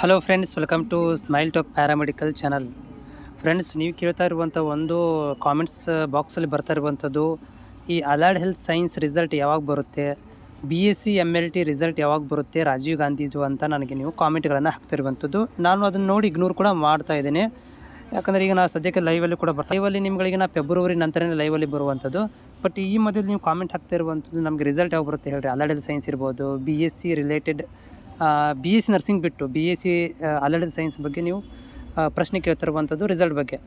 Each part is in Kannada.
Hello friends welcome to Smile Talk paramedical channel friends ನೀವು ಕೇಳ್ತಾ ಇರುವಂಥ ಒಂದು ಕಾಮೆಂಟ್ಸ್ ಬಾಕ್ಸಲ್ಲಿ ಬರ್ತಾ ಇರುವಂಥದ್ದು ಈ ಅಲಾರ್ಡ್ ಹೆಲ್ತ್ ಸೈನ್ಸ್ ರಿಸಲ್ಟ್ ಯಾವಾಗ ಬರುತ್ತೆ B S C M L T result ಯಾವಾಗ ಬರುತ್ತೆ, ರಾಜೀವ್ ಗಾಂಧಿದು ಅಂತ ನನಗೆ ನೀವು ಕಾಮೆಂಟ್ಗಳನ್ನು ಹಾಕ್ತಿರುವಂಥದ್ದು ನಾನು ಅದನ್ನು ನೋಡಿ ಇಗ್ನೋರ್ ಕೂಡ ಮಾಡ್ತಾ ಇದ್ದೇನೆ. ಯಾಕಂದರೆ ಈಗ ನಾವು ಸದ್ಯಕ್ಕೆ ಲೈವಲ್ಲಿ ಕೂಡ ಬರ್ತಾ ಲೈವಲ್ಲಿ ನಿಮ್ಗಳಿಗೆ ನಾ ಫೆಬ್ರವರಿ ನಂತರನೇ ಲೈವಲ್ಲಿ ಬರುವಂಥದ್ದು ಬಟ್ ಈ ಮೊದಲು ನೀವು ಕಾಮೆಂಟ್ ಹಾಕ್ತಾ ಇರುವಂಥದ್ದು ನಮಗೆ ರಿಸಲ್ಟ್ ಯಾವಾಗ ಬರುತ್ತೆ ಹೇಳಿರಿ? ಅಲಾರ್ಡ್ ಹೆಲ್ತ್ ಸೈನ್ಸ್ ಇರ್ಬೋದು B S C related B S C nursing ಬಿಟ್ಟು B S C allied science ಬಗ್ಗೆ ನೀವು ಪ್ರಶ್ನೆ ಕೇಳ್ತಿರುವಂಥದ್ದು ರಿಸಲ್ಟ್ ಬಗ್ಗೆ.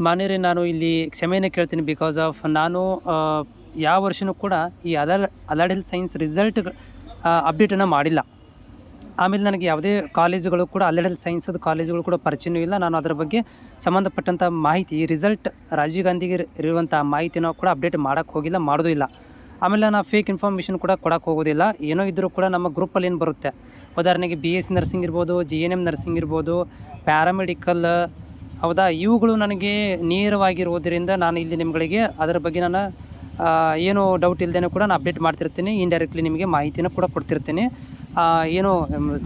ಮಾನ್ಯರೇ, ನಾನು ಇಲ್ಲಿ ಕ್ಷಮೆಯನ್ನು ಕೇಳ್ತೀನಿ ಬಿಕಾಸ್ ಆಫ್ ನಾನು ಯಾವ ವರ್ಷನೂ ಕೂಡ ಈ ಅಲರ್ ಅಲರ್ಡ್ ಹೆಲ್ತ್ ಸೈನ್ಸ್ ರಿಸಲ್ಟ್ ಅಪ್ಡೇಟನ್ನು ಮಾಡಿಲ್ಲ. ಆಮೇಲೆ ನನಗೆ ಯಾವುದೇ ಕಾಲೇಜುಗಳು ಕೂಡ ಅಲರ್ಡ್ ಹೆಲ್ತ್ ಸೈನ್ಸದ ಕಾಲೇಜುಗಳು ಕೂಡ ಪರಿಚಯನೂ ಇಲ್ಲ. ನಾನು ಅದರ ಬಗ್ಗೆ ಸಂಬಂಧಪಟ್ಟಂಥ ಮಾಹಿತಿ ರಿಸಲ್ಟ್ ರಾಜೀವ್ ಗಾಂಧಿಗೆ ಇರ್- ಇರುವಂಥ ಮಾಹಿತಿನ ಕೂಡ ಅಪ್ಡೇಟ್ ಮಾಡೋಕ್ಕೆ ಹೋಗಿಲ್ಲ, ಮಾಡೋದು ಇಲ್ಲ. ಆಮೇಲೆ ನಾವು ಫೇಕ್ ಇನ್ಫಾರ್ಮೇಷನ್ ಕೂಡ ಕೊಡೋಕ್ಕೆ ಹೋಗೋದಿಲ್ಲ. ಏನೋ ಇದ್ದರೂ ಕೂಡ ನಮ್ಮ ಗ್ರೂಪಲ್ಲಿ ಏನು ಬರುತ್ತೆ? ಉದಾಹರಣೆಗೆ ಬಿ ಎಸ್ ನರ್ಸಿಂಗ್ ಇರ್ಬೋದು ಜಿ ಎನ್ ಎಂ ನರ್ಸಿಂಗ್ ಇರ್ಬೋದು ಪ್ಯಾರಾಮೆಡಿಕಲ್ ಹೌದಾ? ಇವುಗಳು ನನಗೆ ನೇರವಾಗಿರುವುದರಿಂದ ನಾನು ಇಲ್ಲಿ ನಿಮ್ಗಳಿಗೆ ಅದರ ಬಗ್ಗೆ ನಾನು ಏನು ಡೌಟ್ ಇಲ್ಲದೇ ಕೂಡ ನಾನು ಅಪ್ಡೇಟ್ ಮಾಡ್ತಿರ್ತೀನಿ. ಇಂಡೈರೆಕ್ಟ್ಲಿ ನಿಮಗೆ ಮಾಹಿತಿನ ಕೂಡ ಕೊಡ್ತಿರ್ತೀನಿ. ಏನು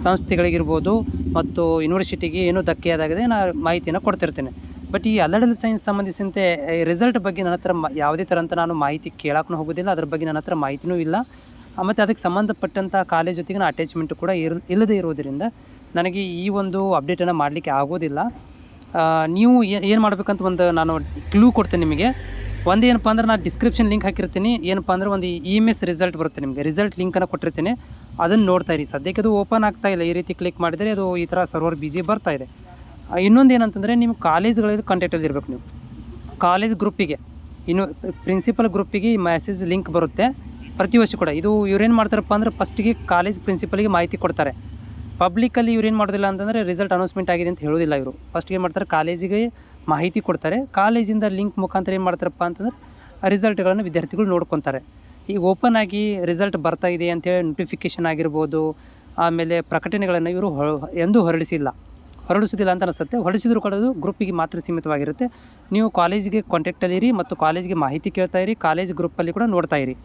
ಸಂಸ್ಥೆಗಳಿಗಿರ್ಬೋದು ಮತ್ತು ಯೂನಿವರ್ಸಿಟಿಗೆ ಏನು ಧಕ್ಕೆಯಾದಾಗದೆ ನಾನು ಮಾಹಿತಿನ ಕೊಡ್ತಿರ್ತೀನಿ. ಬಟ್ ಈ ಅಲರ್ಡ್ ಸೈನ್ಸ್ ಸಂಬಂಧಿಸಿದಂತೆ ರಿಸಲ್ಟ್ ಬಗ್ಗೆ ನನ್ನ ಹತ್ರ ಯಾವುದೇ ಥರ ಅಂತ ನಾನು ಮಾಹಿತಿ ಕೇಳೋಕ್ಕೂ ಹೋಗೋದಿಲ್ಲ. ಅದ್ರ ಬಗ್ಗೆ ನನ್ನ ಹತ್ರ ಮಾಹಿತಿನೂ ಇಲ್ಲ. ಮತ್ತು ಅದಕ್ಕೆ ಸಂಬಂಧಪಟ್ಟಂಥ ಕಾಲೇಜ್ ಜೊತೆಗಿನ ಅಟ್ಯಾಚ್ಮೆಂಟ್ ಕೂಡ ಇರ್, ಇಲ್ಲದೇ ಇರೋದರಿಂದ ನನಗೆ ಈ ಒಂದು ಅಪ್ಡೇಟನ್ನು ಮಾಡಲಿಕ್ಕೆ ಆಗೋದಿಲ್ಲ. ನೀವು ಏನು ಮಾಡಬೇಕಂತ ಒಂದು ನಾನು ಕ್ಲೂ ಕೊಡ್ತೇನೆ ನಿಮಗೆ. ಒಂದು ಏನಪ್ಪ ಅಂದ್ರೆ ನಾನು ಡಿಸ್ಕ್ರಿಪ್ಷನ್ ಲಿಂಕ್ ಹಾಕಿರ್ತೀನಿ. ಏನಪ್ಪ ಅಂದ್ರೆ ಒಂದು ಇ ಎಂ ಎಸ್ ರಿಸಲ್ಟ್ ಬರುತ್ತೆ ನಿಮಗೆ. ರಿಸಲ್ಟ್ ಲಿಂಕನ್ನು ಕೊಟ್ಟಿರ್ತೀನಿ. ಅದನ್ನು ನೋಡ್ತಾ ಇರಿ. ಸದ್ಯಕ್ಕೆ ಅದು ಓಪನ್ ಆಗ್ತಾ ಇಲ್ಲ. ಈ ರೀತಿ ಕ್ಲಿಕ್ ಮಾಡಿದರೆ ಅದು ಈ ಥರ ಸರ್ವರ್ ಬಿಜಿ ಬರ್ತಾ ಇದೆ. ಇನ್ನೊಂದು ಏನಂತಂದರೆ ನಿಮ್ಮ ಕಾಲೇಜ್ಗಳಲ್ಲಿ ಕಾಂಟ್ಯಾಕ್ಟಲ್ಲಿ ಇರಬೇಕು ನೀವು. ಕಾಲೇಜ್ ಗ್ರೂಪಿಗೆ ಇನ್ನು ಪ್ರಿನ್ಸಿಪಲ್ ಗ್ರೂಪಿಗೆ ಈ ಮೆಸೇಜ್ ಲಿಂಕ್ ಬರುತ್ತೆ. ಪ್ರತಿ ವರ್ಷ ಕೂಡ. ಇದು ಇವ್ರೇನು ಮಾಡ್ತಾರಪ್ಪ ಅಂದ್ರೆ ಫಸ್ಟಿಗೆ ಕಾಲೇಜ್ ಪ್ರಿನ್ಸಿಪಲ್ಗೆ ಮಾಹಿತಿ ಕೊಡ್ತಾರೆ. ಪಬ್ಲಿಕಲ್ಲಿ ಇವ್ರೇನು ಮಾಡೋದಿಲ್ಲ ಅಂತಂದರೆ ರಿಸಲ್ಟ್ ಅನೌನ್ಸ್ಮೆಂಟ್ ಆಗಿದೆ ಅಂತ ಹೇಳೋದಿಲ್ಲ ಇವರು. ಫಸ್ಟ್ಗೆ ಏನು ಮಾಡ್ತಾರೆ? ಕಾಲೇಜಿಗೆ ಮಾಹಿತಿ ಕೊಡ್ತಾರೆ. ಕಾಲೇಜಿಂದ ಲಿಂಕ್ ಮುಖಾಂತರ ಏನು ಮಾಡ್ತಾರಪ್ಪ ಅಂತಂದ್ರೆ ರಿಸಲ್ಟ್ಗಳನ್ನು ವಿದ್ಯಾರ್ಥಿಗಳು ನೋಡ್ಕೊತಾರೆ. ಈಗ ಓಪನ್ ಆಗಿ ರಿಸಲ್ಟ್ ಬರ್ತಾ ಇದೆ ಅಂತೇಳಿ ನೋಟಿಫಿಕೇಷನ್ ಆಗಿರ್ಬೋದು, ಆಮೇಲೆ ಪ್ರಕಟಣೆಗಳನ್ನು ಇವರು ಎಂದೂ ಹೊರಡಿಸಿಲ್ಲ. ಹೊರಡಿಸೋದಿಲ್ಲ ಅಂತ ಅನಿಸುತ್ತೆ. ಹೊರಡಿಸಿದ್ರು ಕೂಡ ಗ್ರೂಪಿಗೆ ಮಾತ್ರ ಸೀಮಿತವಾಗಿರುತ್ತೆ. ನೀವು ಕಾಲೇಜಿಗೆ ಕಾಂಟ್ಯಾಕ್ಟಲ್ಲಿರಿ ಮತ್ತು ಕಾಲೇಜಿಗೆ ಮಾಹಿತಿ ಕೇಳ್ತಾ ಇರಿ. ಕಾಲೇಜ್ ಗ್ರೂಪಲ್ಲಿ ಕೂಡ ನೋಡ್ತಾ ಇರಿ.